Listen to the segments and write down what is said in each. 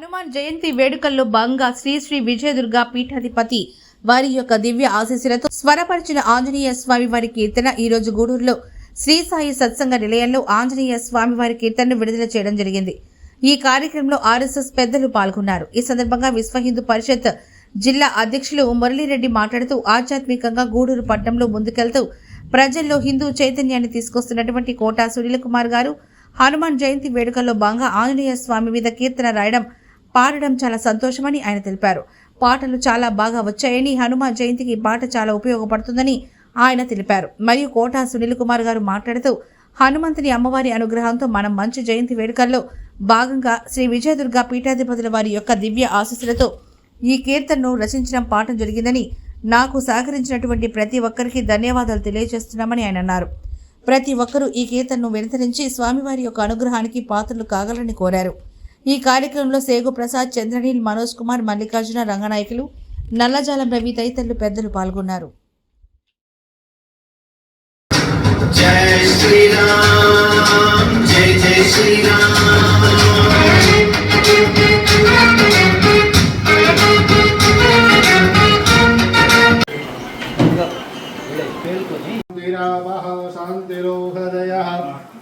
హనుమాన్ జయంతి వేడుకల్లో భాగంగా శ్రీ శ్రీ విజయదుర్గ పీఠాధిపతి వారి యొక్క దివ్య ఆశీస్సులతో స్వరపరిచిన ఆంజనేయ స్వామి వారి కీర్తన ఈ రోజు గూడూరులో శ్రీ సాయి సత్సంగ నిలయంలో ఆంజనేయ స్వామి వారి కీర్తనను విడుదల చేయడం జరిగింది. ఈ కార్యక్రమంలో ఆర్ఎస్ఎస్ పెద్దలు పాల్గొన్నారు. ఈ సందర్భంగా విశ్వ హిందూ పరిషత్ జిల్లా అధ్యక్షులు మురళీరెడ్డి మాట్లాడుతూ ఆధ్యాత్మికంగా గూడూరు పట్టణంలో ముందుకెళ్తూ ప్రజల్లో హిందూ చైతన్యాన్ని తీసుకొస్తున్నటువంటి కోటా సునీల్ కుమార్ గారు హనుమాన్ జయంతి వేడుకల్లో భాగంగా ఆంజనేయ స్వామి మీద కీర్తన రాయడం పాడడం చాలా సంతోషమని ఆయన తెలిపారు. పాటలు చాలా బాగా వచ్చాయని హనుమాన్ జయంతికి పాట చాలా ఉపయోగపడుతుందని ఆయన తెలిపారు. మరియు కోటా సునీల్ కుమార్ గారు మాట్లాడుతూ హనుమంతుని అమ్మవారి అనుగ్రహంతో మనం మంచి జయంతి వేడుకల్లో భాగంగా శ్రీ విజయదుర్గ పీఠాధిపతుల వారి యొక్క దివ్య ఆశీస్సులతో ఈ కీర్తనను రచించడం పాఠం జరిగిందని నాకు సహకరించినటువంటి ప్రతి ఒక్కరికి ధన్యవాదాలు తెలియజేస్తున్నామని ఆయన అన్నారు. ప్రతి ఒక్కరూ ఈ కీర్తనను వెనుతరించి స్వామివారి యొక్క అనుగ్రహానికి పాత్రలు కాగలని కోరారు. ఈ కార్యక్రమంలో సేగు ప్రసాద్ చంద్రనీల్ మనోజ్ కుమార్ మల్లికార్జున రంగనాయకులు నల్లజాలం రవి తదితరులు పెద్దలు పాల్గొన్నారు जय श्री राम जय जय श्री राम शान्तिरावः शान्तिरोहदयः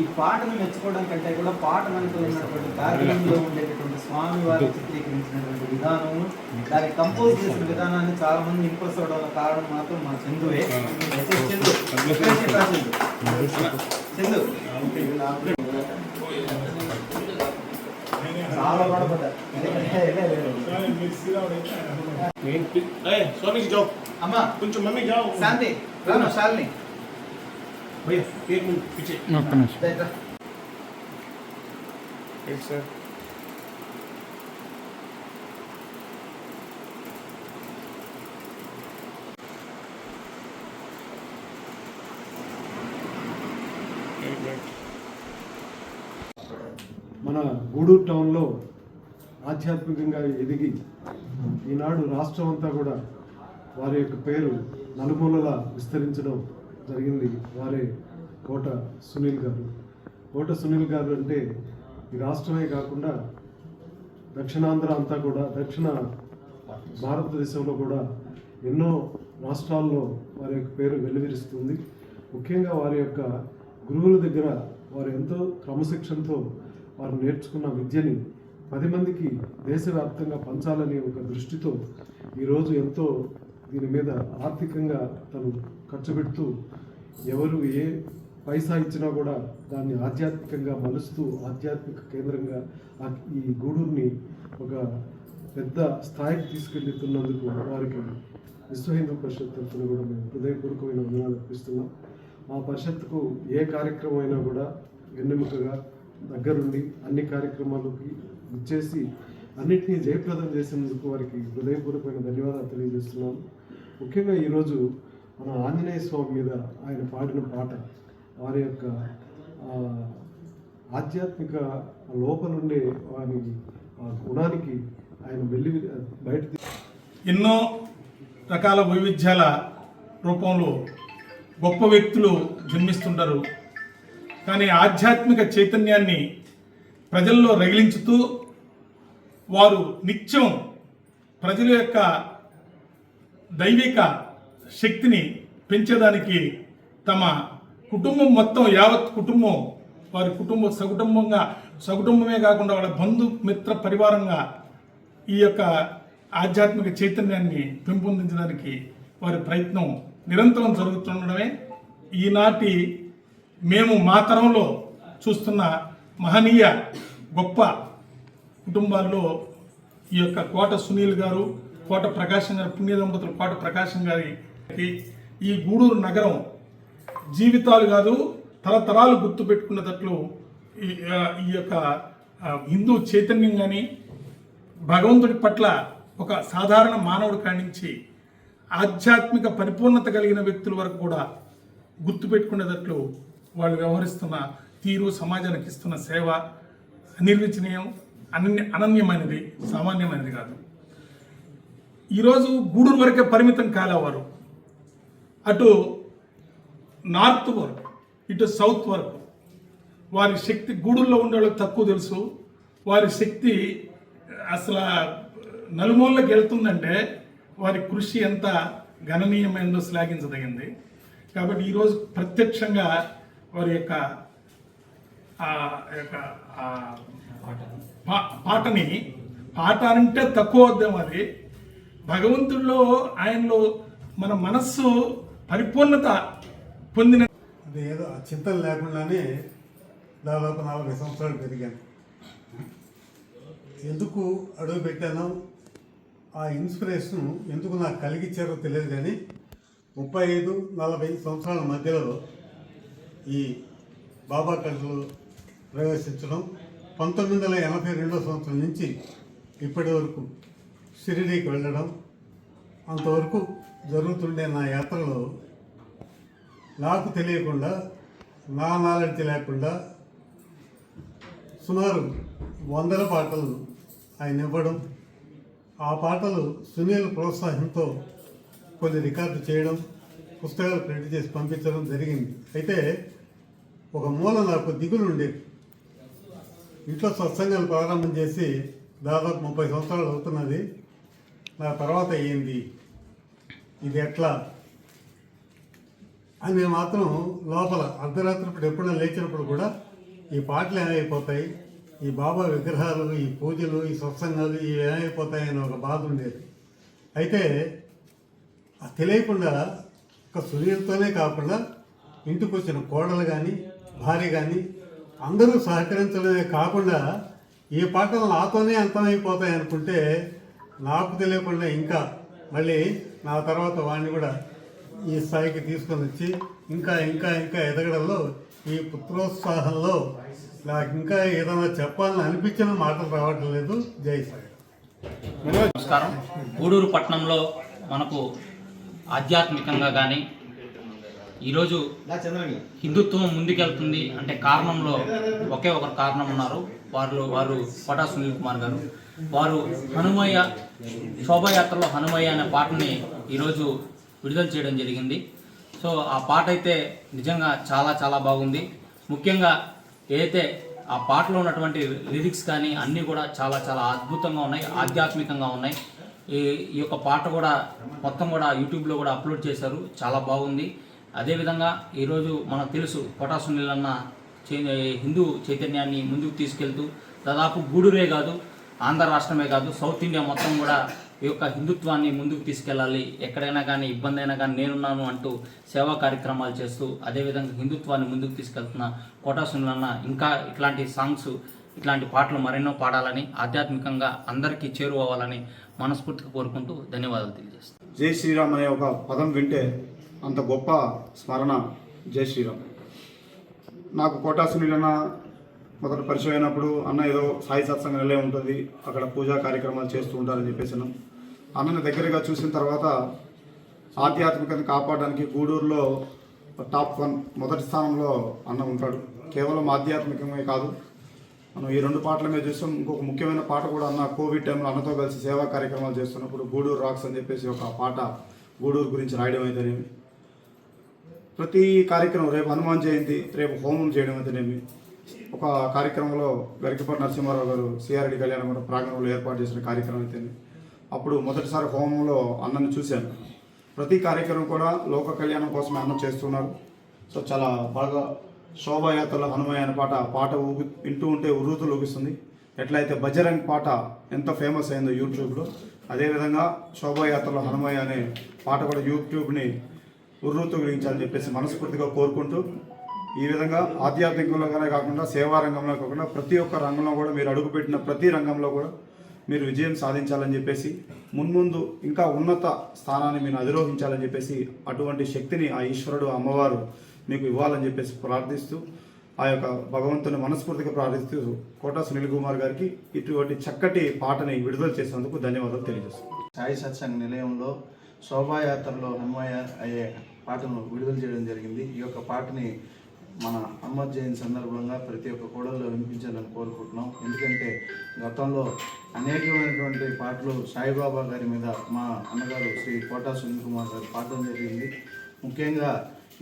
ఈ పాటను మెచ్చుకోవడం కంటే కూడా పాట వెనుక ఉన్నటువంటి బ్యాక్గ్రౌండ్లో ఉండేటటువంటి స్వామి వారు చిత్రీకరించినటువంటి విధానము దానికి కంపోజ్ చేసిన విధానాన్ని చాలా మంది ఇంప్రెస్ అవడం కారణం మాత్రం మా చందువే. చందు చందు. చాలా బాధపడ్డా. అమ్మా కొంచెం మమ్మీ జాబ్ శాంతి రాను శాలిని. మన గూడూరు టౌన్లో ఆధ్యాత్మికంగా ఎదిగి ఈనాడు రాష్ట్రం అంతా కూడా వారి యొక్క పేరు నలుమూలలా విస్తరించడం జరిగింది. వారే కోట సునీల్ గారు. కోట సునీల్ గారు అంటే ఈ రాష్ట్రమే కాకుండా దక్షిణాంధ్ర అంతా కూడా దక్షిణ భారతదేశంలో కూడా ఎన్నో రాష్ట్రాల్లో వారి యొక్క పేరు వెలువరిస్తుంది. ముఖ్యంగా వారి యొక్క గురువుల దగ్గర వారు ఎంతో క్రమశిక్షణతో వారు నేర్చుకున్న విద్యని పది మందికి దేశవ్యాప్తంగా పంచాలనే ఒక దృష్టితో ఈరోజు ఎంతో దీని మీద ఆర్థికంగా తను ఖర్చు పెడుతూ ఎవరు ఏ పైసా ఇచ్చినా కూడా దాన్ని ఆధ్యాత్మికంగా మలుస్తూ ఆధ్యాత్మిక కేంద్రంగా ఆ- ఈ గూడూరుని ఒక పెద్ద స్థాయికి తీసుకెళ్తున్నందుకు వారికి విశ్వ హిందూ పరిషత్ తరఫున కూడా మేము హృదయపూర్వకమైన వందనాలు అర్పిస్తున్నాం. మా పరిషత్తుకు ఏ కార్యక్రమం అయినా కూడా వెన్నెముకగా దగ్గరుండి అన్ని కార్యక్రమాలకి ఇచ్చేసి అన్నింటినీ జయప్రదం చేసినందుకు వారికి హృదయపూర్వకమైన ధన్యవాదాలు తెలియజేస్తున్నాను ముఖ్యంగా ఈరోజు మన ఆంజనేయ స్వామి మీద ఆయన పాడిన పాట వారి యొక్క ఆధ్యాత్మిక లోపలుండే వారి గుణానికి ఆయన వెళ్ళి బయట ఎన్నో రకాల వైవిధ్యాల రూపంలో గొప్ప వ్యక్తులు జన్మిస్తుంటారు. కానీ ఆధ్యాత్మిక చైతన్యాన్ని ప్రజల్లో రగిలించుతూ వారు నిత్యం ప్రజల యొక్క దైవిక శక్తిని పెంచేదానికి తమ కుటుంబం మొత్తం యావత్ కుటుంబం వారి కుటుంబ సకుటుంబంగా సకుటుంబమే కాకుండా వాళ్ళ బంధు మిత్ర పరివారంగా ఈ యొక్క ఆధ్యాత్మిక చైతన్యాన్ని పెంపొందించడానికి వారి ప్రయత్నం నిరంతరం జరుగుతుండడమే. ఈనాటి మేము మా తరంలో చూస్తున్న మహనీయ గొప్ప కుటుంబాల్లో ఈ యొక్క కోట సునీల్ గారు కోట ప్రకాశం గారి పుణ్య దంపతులు కోట ప్రకాశం గారి ఈ గూడూరు నగరం జీవితాలు కాదు తరతరాలు గుర్తుపెట్టుకునేటట్లు ఈ ఈ యొక్క హిందూ చైతన్యం కానీ భగవంతుడి పట్ల ఒక సాధారణ మానవుడి కాడి ఆధ్యాత్మిక పరిపూర్ణత కలిగిన వ్యక్తుల వరకు కూడా గుర్తుపెట్టుకునేటట్లు వాళ్ళు వ్యవహరిస్తున్న తీరు సమాజానికి ఇస్తున్న సేవ అనిర్వచనీయం అనన్య అనన్యమైనది సామాన్యమైనది కాదు. ఈరోజు గూడూరు వరకే పరిమితం కాలేవారు. అటు నార్త్ వరకు ఇటు సౌత్ వరకు. వారి శక్తి గూడుల్లో ఉండేవాళ్ళకి తక్కువ తెలుసు. వారి శక్తి అసలు నలుమూలకి వెళ్తుందంటే వారి కృషి ఎంత గణనీయమైనదో శ్లాఘించదగింది. కాబట్టి ఈరోజు ప్రత్యక్షంగా వారి యొక్క యొక్క పా- పాటని పాట అంటే తక్కువ వద్దాం అది. భగవంతుడిలో ఆయనలో మన మనస్సు పరిపూర్ణత పొందిన అంటే ఏదో ఆ చింతన లేకుండానే దాదాపు నలభై సంవత్సరాలు పెరిగాను. ఎందుకు అడుగు పెట్టాను ఆ ఇన్స్పిరేషన్ ఎందుకు నాకు కలిగించారో తెలియదు కానీ ముప్పై ఐదు నలభై సంవత్సరాల మధ్యలో ఈ బాబా కథలు ప్రవేశించడం పంతొమ్మిది వందల ఎనభై రెండో సంవత్సరం నుంచి ఇప్పటి వరకు షిరిడీకి వెళ్ళడం అంతవరకు జరుగుతుండే నా యాత్రలో నాకు తెలియకుండా నా నాలెడ్జ్ లేకుండా సుమారు వందల పాటలు ఆయన ఇవ్వడం ఆ పాటలు సునీల్ ప్రోత్సాహంతో కొన్ని రికార్డు చేయడం పుస్తకాలు ప్రింట్ చేసి పంపించడం జరిగింది. అయితే ఒక మూల నాకు దిగులు ఉండేది ఇంట్లో సత్సంగాలు ప్రారంభం చేసి దాదాపు ముప్పై సంవత్సరాలు అవుతున్నది. నా తర్వాత అయ్యింది ఇది ఎట్లా? అని మాత్రం లోపల అర్ధరాత్రి ఇప్పుడు ఎప్పుడైనా లేచినప్పుడు కూడా ఈ పాటలు ఏమైపోతాయి? ఈ బాబా విగ్రహాలు ఈ పూజలు ఈ సత్సంగాలు ఇవి ఏమైపోతాయి అని ఒక బాధ ఉండేది. అయితే అది తెలియకుండా ఒక సునీల్తోనే కాకుండా ఇంటికి వచ్చిన కోడలు కానీ భార్య కానీ అందరూ సహకరించడమే కాకుండా ఈ పాటలు నాతోనే అంతమైపోతాయి అనుకుంటే నాకు తెలియకుండా ఇంకా మళ్ళీ నా తర్వాత వాడిని కూడా ఈ స్థాయికి తీసుకొని వచ్చి ఇంకా ఇంకా ఇంకా ఎదగడంలో ఈ పుత్రోత్సాహంలో నాకు ఇంకా ఏదైనా చెప్పాలని అనిపించిన మాటలు రావటం లేదు. జై సాయి నమస్కారం. గూడూరు పట్టణంలో మనకు ఆధ్యాత్మికంగా కానీ ఈరోజు హిందుత్వం ముందుకెళ్తుంది అంటే కారణంలో ఒకే ఒకరు కారణం ఉన్నారు. వారు వారు కోటా సునీల్ కుమార్ గారు. వారు హనుమయ్య శోభాయాత్రలో హనుమయ్య అనే పాటని ఈరోజు విడుదల చేయడం జరిగింది. సో ఆ పాట అయితే నిజంగా చాలా చాలా బాగుంది. ముఖ్యంగా ఏదైతే ఆ పాటలో ఉన్నటువంటి లిరిక్స్ కానీ అన్నీ కూడా చాలా చాలా అద్భుతంగా ఉన్నాయి ఆధ్యాత్మికంగా ఉన్నాయి. ఈ ఈ యొక్క పాట కూడా మొత్తం కూడా యూట్యూబ్లో కూడా అప్లోడ్ చేశారు. చాలా బాగుంది. అదేవిధంగా ఈరోజు మనకు తెలుసు కోటా సునీల్ అన్న చే- హిందూ చైతన్యాన్ని ముందుకు తీసుకెళ్తూ దాదాపు గూడూరే కాదు ఆంధ్ర రాష్ట్రమే కాదు సౌత్ ఇండియా మొత్తం కూడా ఈ యొక్క హిందుత్వాన్ని ముందుకు తీసుకెళ్ళాలి. ఎక్కడైనా కానీ ఇబ్బంది అయినా కానీ నేనున్నాను అంటూ సేవా కార్యక్రమాలు చేస్తూ అదేవిధంగా హిందుత్వాన్ని ముందుకు తీసుకెళ్తున్న కోటా ఇంకా ఇట్లాంటి సాంగ్స్ ఇట్లాంటి పాటలు మరెన్నో పాడాలని ఆధ్యాత్మికంగా అందరికీ చేరువవ్వాలని మనస్ఫూర్తిగా కోరుకుంటూ ధన్యవాదాలు తెలియజేస్తాను జై శ్రీరామ్ అనే ఒక పదం వింటే అంత గొప్ప స్మరణ జై శ్రీరామ్. నాకు కోటా మొదట పరిచయం అయినప్పుడు అన్న ఏదో సాయి సత్సంగం వెళ్ళే ఉంటుంది అక్కడ పూజా కార్యక్రమాలు చేస్తూ ఉంటారని చెప్పేసి అన్నని దగ్గరగా చూసిన తర్వాత ఆధ్యాత్మికతను కాపాడడానికి గూడూరులో టాప్ వన్ మొదటి స్థానంలో అన్న ఉంటాడు. కేవలం ఆధ్యాత్మికమే కాదు మనం ఈ రెండు పాటల మీద చూస్తాం. ఇంకొక ముఖ్యమైన పాట కూడా అన్న కోవిడ్ టైంలో అన్నతో కలిసి సేవా కార్యక్రమాలు చేస్తున్నప్పుడు గూడూరు రాక్స్ అని చెప్పేసి ఒక పాట గూడూరు గురించి రాయడం అయితేనేమి ప్రతి కార్యక్రమం రేపు హనుమాన్ జయంతి రేపు హోమం చేయడం అయితేనేమి ఒక కార్యక్రమంలో గరికపాటి నరసింహారావు గారు సిఆర్డి కళ్యాణం గారు ప్రాంగణంలో ఏర్పాటు చేసిన కార్యక్రమం అయితే అప్పుడు మొదటిసారి హోమంలో అన్నను చూశాను. ప్రతి కార్యక్రమం కూడా లోక కళ్యాణం కోసమే అన్నం చేస్తున్నారు. సో చాలా బాగా శోభాయాత్రలో హనుమయ్య అనే పాట పాట ఊగి వింటూ ఉంటే ఉర్రూతులు ఊగిస్తుంది. ఎట్లయితే బజరంగ్ పాట ఎంత ఫేమస్ అయిందో యూట్యూబ్లో అదేవిధంగా శోభాయాత్రలో హనుమయ్య అనే పాట కూడా యూట్యూబ్ని ఉర్రూతు గురించాలని చెప్పేసి మనస్ఫూర్తిగా కోరుకుంటూ ఈ విధంగా ఆధ్యాత్మికంలోనే కాకుండా సేవా రంగంలో కాకుండా ప్రతి ఒక్క రంగంలో కూడా మీరు అడుగుపెట్టిన ప్రతి రంగంలో కూడా మీరు విజయం సాధించాలని చెప్పేసి మున్ముందు ఇంకా ఉన్నత స్థానాన్ని మీరు అధిరోహించాలని చెప్పేసి అటువంటి శక్తిని ఆ ఈశ్వరుడు అమ్మవారు మీకు ఇవ్వాలని చెప్పేసి ప్రార్థిస్తూ ఆ యొక్క భగవంతుని మనస్ఫూర్తిగా ప్రార్థిస్తూ కోటా సునీల్ కుమార్ గారికి ఇటువంటి చక్కటి పాటని విడుదల చేసినందుకు ధన్యవాదాలు తెలియజేస్తున్నాను. సాయి సత్సంగ్ నిలయంలో శోభాయాత్రలో హనుమయ్య అయ్యే పాటను విడుదల చేయడం జరిగింది. ఈ యొక్క పాటని మన అమ్మ జయంతి సందర్భంగా ప్రతి ఒక్క కోడల్లో వినిపించాలని కోరుకుంటున్నాం. ఎందుకంటే గతంలో అనేకమైనటువంటి పాటలు సాయిబాబా గారి మీద మా అన్నగారు శ్రీ కోటా సునీల్ కుమార్ గారు పాడడం జరిగింది. ముఖ్యంగా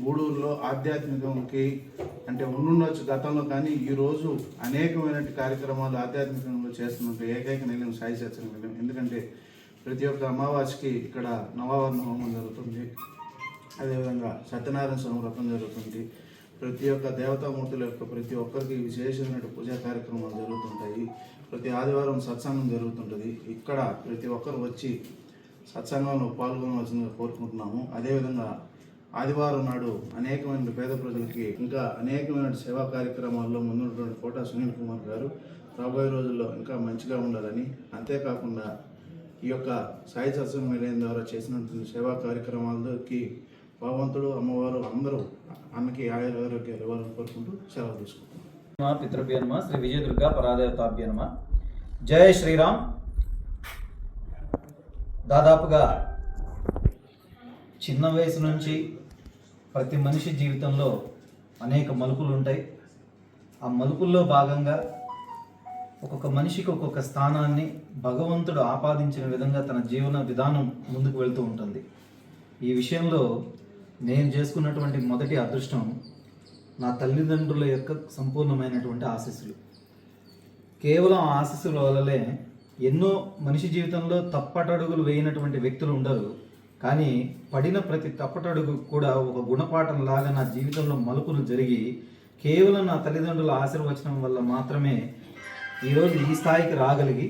గూడూరులో ఆధ్యాత్మికంకి అంటే ఉండుండొచ్చు గతంలో కానీ ఈరోజు అనేకమైన కార్యక్రమాలు ఆధ్యాత్మికంలో చేస్తున్నట్టు ఏకైక నిలయం సాయి సత్సంగ నిలయం. ఎందుకంటే ప్రతి ఒక్క అమావాస్యకి ఇక్కడ నవావరణ హోమం జరుగుతుంది. అదేవిధంగా సత్యనారాయణ స్వామి వ్రతం జరుగుతుంది. ప్రతి ఒక్క దేవతామూర్తుల యొక్క ప్రతి ఒక్కరికి విశేషమైన పూజా కార్యక్రమాలు జరుగుతుంటాయి. ప్రతి ఆదివారం సత్సంగం జరుగుతుంటుంది. ఇక్కడ ప్రతి ఒక్కరు వచ్చి సత్సంగంలో పాల్గొనవలసిందిగా కోరుకుంటున్నాము. అదేవిధంగా ఆదివారం నాడు అనేకమైన పేద ప్రజలకి ఇంకా అనేకమైన సేవా కార్యక్రమాల్లో ముందున్నటువంటి కోట సునీల్ కుమార్ గారు రాబోయే రోజుల్లో ఇంకా మంచిగా ఉండాలని. అంతేకాకుండా ఈ యొక్క సాయి సత్సంగం ద్వారా చేసినటువంటి సేవా కార్యక్రమాలకి భగవంతుడు అమ్మవారు అందరూ అన్నకి ఆయుర ఆరోగ్యాలు ఇవ్వాలని కోరుకుంటూ సెలవు తీసుకుంటున్నాం. పితృభ్యన్మ శ్రీ విజయదుర్గ పరాదేవతాభ్య పరాదేవతాభ్యన్మ జయ శ్రీరామ్. దాదాపుగా చిన్న వయసు నుంచి ప్రతి మనిషి జీవితంలో అనేక మలుపులు ఉంటాయి. ఆ మలుపుల్లో భాగంగా ఒక్కొక్క మనిషికి ఒక్కొక్క స్థానాన్ని భగవంతుడు ఆపాదించిన విధంగా తన జీవన విధానం ముందుకు వెళ్తూ ఉంటుంది. ఈ విషయంలో నేను చేసుకున్నటువంటి మొదటి అదృష్టం నా తల్లిదండ్రుల యొక్క సంపూర్ణమైనటువంటి ఆశీస్సులు. కేవలం ఆ ఆశీస్సుల వల్లనే ఎన్నో మనిషి జీవితంలో తప్పటడుగులు వేయనటువంటి వ్యక్తులు ఉండరు. కానీ పడిన ప్రతి తప్పటడుగు కూడా ఒక గుణపాఠం లాగా నా జీవితంలో మలుపులు జరిగి కేవలం నా తల్లిదండ్రుల ఆశీర్వచనం వల్ల మాత్రమే ఈరోజు ఈ స్థాయికి రాగలిగి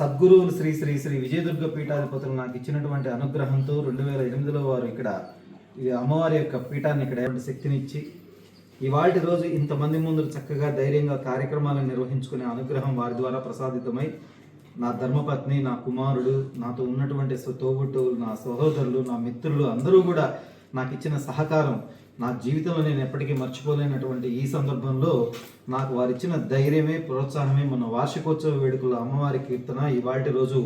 సద్గురువులు శ్రీ శ్రీ శ్రీ విజయదుర్గ పీఠాధిపతులు నాకు ఇచ్చినటువంటి అనుగ్రహంతో రెండు వేల ఎనిమిదిలో వారు ఇక్కడ ఈ అమ్మవారి యొక్క పీఠాన్ని ఇక్కడ ఏమంటే శక్తిని ఇచ్చి ఇవాటి రోజు ఇంతమంది ముందు చక్కగా ధైర్యంగా కార్యక్రమాలను నిర్వహించుకునే అనుగ్రహం వారి ద్వారా ప్రసాదితమై నా ధర్మపత్ని నా కుమారుడు నాతో ఉన్నటువంటి తోబుట్టువులు నా సహోదరులు నా మిత్రులు అందరూ కూడా నాకు ఇచ్చిన సహకారం నా జీవితంలో నేను ఎప్పటికీ మర్చిపోలేనటువంటి ఈ సందర్భంలో నాకు వారు ఇచ్చిన ధైర్యమే ప్రోత్సాహమే మన వార్షికోత్సవ వేడుకల అమ్మవారి కీర్తన ఇవాటి రోజు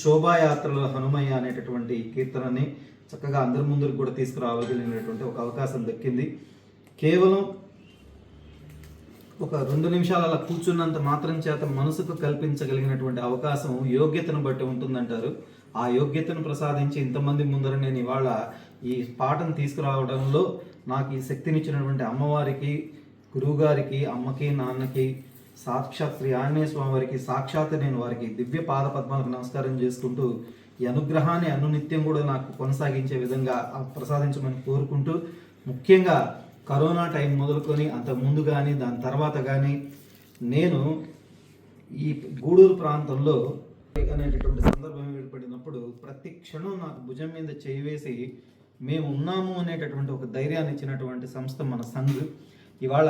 శోభాయాత్రలో హనుమయ్య అనేటటువంటి కీర్తనని చక్కగా అందరి ముందుకు కూడా తీసుకురావగలిగినటువంటి ఒక అవకాశం దక్కింది. కేవలం ఒక రెండు నిమిషాలు అలా కూర్చున్నంత మాత్రం చేత మనసుకు కల్పించగలిగినటువంటి అవకాశం యోగ్యతను బట్టి ఉంటుందంటారు. ఆ యోగ్యతను ప్రసాదించి ఇంతమంది ముందర నేను ఇవాళ ఈ పాటను తీసుకురావడంలో నాకు ఈ శక్తినిచ్చినటువంటి అమ్మవారికి గురువుగారికి అమ్మకి నాన్నకి సాక్షాత్ శ్రీ ఆంజనేయ స్వామి వారికి సాక్షాత్ నేను వారికి దివ్య పాద పద్మాలకు నమస్కారం చేసుకుంటూ ఈ అనుగ్రహాన్ని అనునిత్యం కూడా నాకు కొనసాగించే విధంగా ప్రసాదించమని కోరుకుంటూ ముఖ్యంగా కరోనా టైం మొదలుకొని అంత ముందు కానీ దాని తర్వాత కానీ నేను ఈ గూడూరు ప్రాంతంలో అనేటటువంటి సందర్భం ఏర్పడినప్పుడు ప్రతి క్షణం నాకు భుజం మీద చేయివేసి మేము ఉన్నాము అనేటటువంటి ఒక ధైర్యాన్ని ఇచ్చినటువంటి సంస్థ మన సంఘ్. ఇవాళ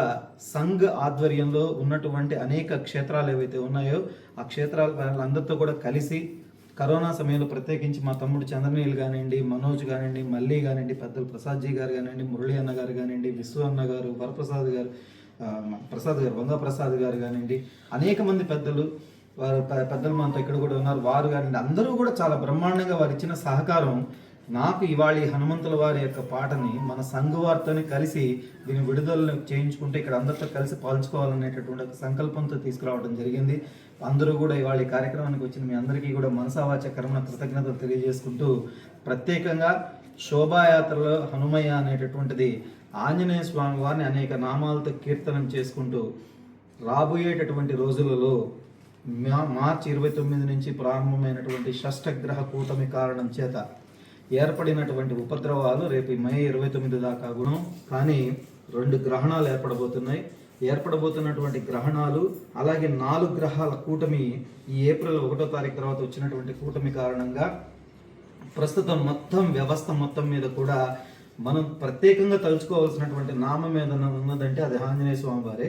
సంఘ్ ఆధ్వర్యంలో ఉన్నటువంటి అనేక క్షేత్రాలు ఏవైతే ఉన్నాయో ఆ క్షేత్రాల వాళ్ళందరితో కూడా కలిసి కరోనా సమయంలో ప్రత్యేకించి మా తమ్ముడు చంద్రనీల్ కానివ్వండి మనోజ్ కానివ్వండి మల్లి కానివ్వండి పెద్దలు ప్రసాద్జీ గారు కానివ్వండి మురళి అన్న గారు కానివ్వండి విశ్వ అన్న గారు వరప్రసాద్ గారు ప్రసాద్ గారు వంగ ప్రసాద్ గారు కానివ్వండి అనేక మంది పెద్దలు వారు పెద్దలు మనతో ఇక్కడ కూడా ఉన్నారు. వారు కానివ్వండి అందరూ కూడా చాలా బ్రహ్మాండంగా వారు ఇచ్చిన సహకారం నాకు ఇవాళ ఈ హనుమంతుల వారి యొక్క పాటని మన సంఘ కలిసి దీని విడుదల చేయించుకుంటే ఇక్కడ అందరితో కలిసి పాల్చుకోవాలనేటటువంటి ఒక సంకల్పంతో తీసుకురావడం జరిగింది. అందరూ కూడా ఇవాళ ఈ కార్యక్రమానికి వచ్చిన మీ అందరికీ కూడా మనసావాచ కర్మణ కృతజ్ఞతలు తెలియజేసుకుంటూ ప్రత్యేకంగా శోభాయాత్రలో హనుమయ్య అనేటటువంటిది ఆంజనేయ స్వామి వారిని అనేక నామాలతో కీర్తనం చేసుకుంటూ రాబోయేటటువంటి రోజులలో మా- మార్చి ఇరవై తొమ్మిది నుంచి ప్రారంభమైనటువంటి షష్టగ్రహ కూటమి కారణం చేత ఏర్పడినటువంటి ఉపద్రవాలు రేపు మే ఇరవై తొమ్మిది దాకా గుణం కానీ రెండు గ్రహణాలు ఏర్పడబోతున్నాయి. ఏర్పడబోతున్నటువంటి గ్రహణాలు అలాగే నాలుగు గ్రహాల కూటమి ఈ ఏప్రిల్ ఒకటో తారీఖు తర్వాత వచ్చినటువంటి కూటమి కారణంగా ప్రస్తుతం మొత్తం వ్యవస్థ మొత్తం మీద కూడా మనం ప్రత్యేకంగా తలుచుకోవాల్సినటువంటి నామం ఏదైనా ఉన్నదంటే అది ఆంజనేయ స్వామి వారే.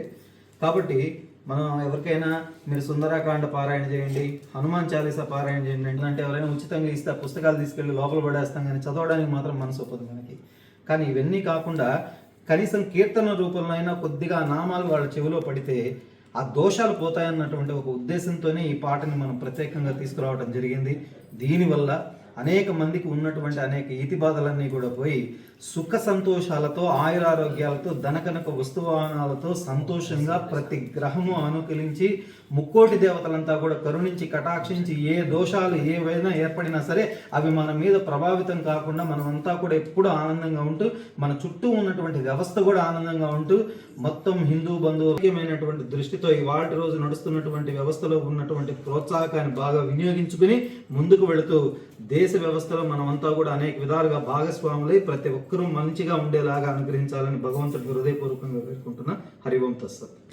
కాబట్టి మనం ఎవరికైనా మీరు సుందరాకాండ పారాయణ చేయండి హనుమాన్ చాలీసా పారాయణ చేయండి అంటే ఎవరైనా ఉచితంగా ఇస్తే పుస్తకాలు తీసుకెళ్ళి లోపల పడేస్తాం కానీ చదవడానికి మాత్రం మనసు ఒప్పదు మనకి. కానీ ఇవన్నీ కాకుండా కనీసం కీర్తన రూపంలో అయినా కొద్దిగా నామాలు వాళ్ళ చెవిలో పడితే ఆ దోషాలు పోతాయన్నటువంటి ఒక ఉద్దేశంతోనే ఈ పాటని మనం ప్రత్యేకంగా తీసుకురావడం జరిగింది. దీనివల్ల అనేక మందికి ఉన్నటువంటి అనేక ఇతి బాధలన్నీ కూడా పోయి సుఖ సంతోషాలతో ఆయురారోగ్యాలతో ధనకనక వస్తువాహనాలతో సంతోషంగా ప్రతి గ్రహము అనుకూలించి ముక్కోటి దేవతలంతా కూడా కరుణించి కటాక్షించి ఏ దోషాలు ఏవైనా ఏర్పడినా సరే అవి మన మీద ప్రభావితం కాకుండా మనమంతా కూడా ఎప్పుడూ ఆనందంగా ఉంటూ మన చుట్టూ ఉన్నటువంటి వ్యవస్థ కూడా ఆనందంగా ఉంటూ మొత్తం హిందూ బంధువులమైనటువంటి దృష్టితో ఇవాళ రోజు నడుస్తున్నటువంటి వ్యవస్థలో ఉన్నటువంటి ప్రోత్సాహకాన్ని బాగా వినియోగించుకుని ముందుకు వెళుతూ దేశ వ్యవస్థలో మనమంతా కూడా అనేక విధాలుగా భాగస్వాములై ప్రతి ఒక్క ఒక్కరూ మంచిగా ఉండేలాగా అనుగ్రహించాలని భగవంతుడికి హృదయపూర్వకంగా వేడుకుంటున్నా హరివం తస్సత్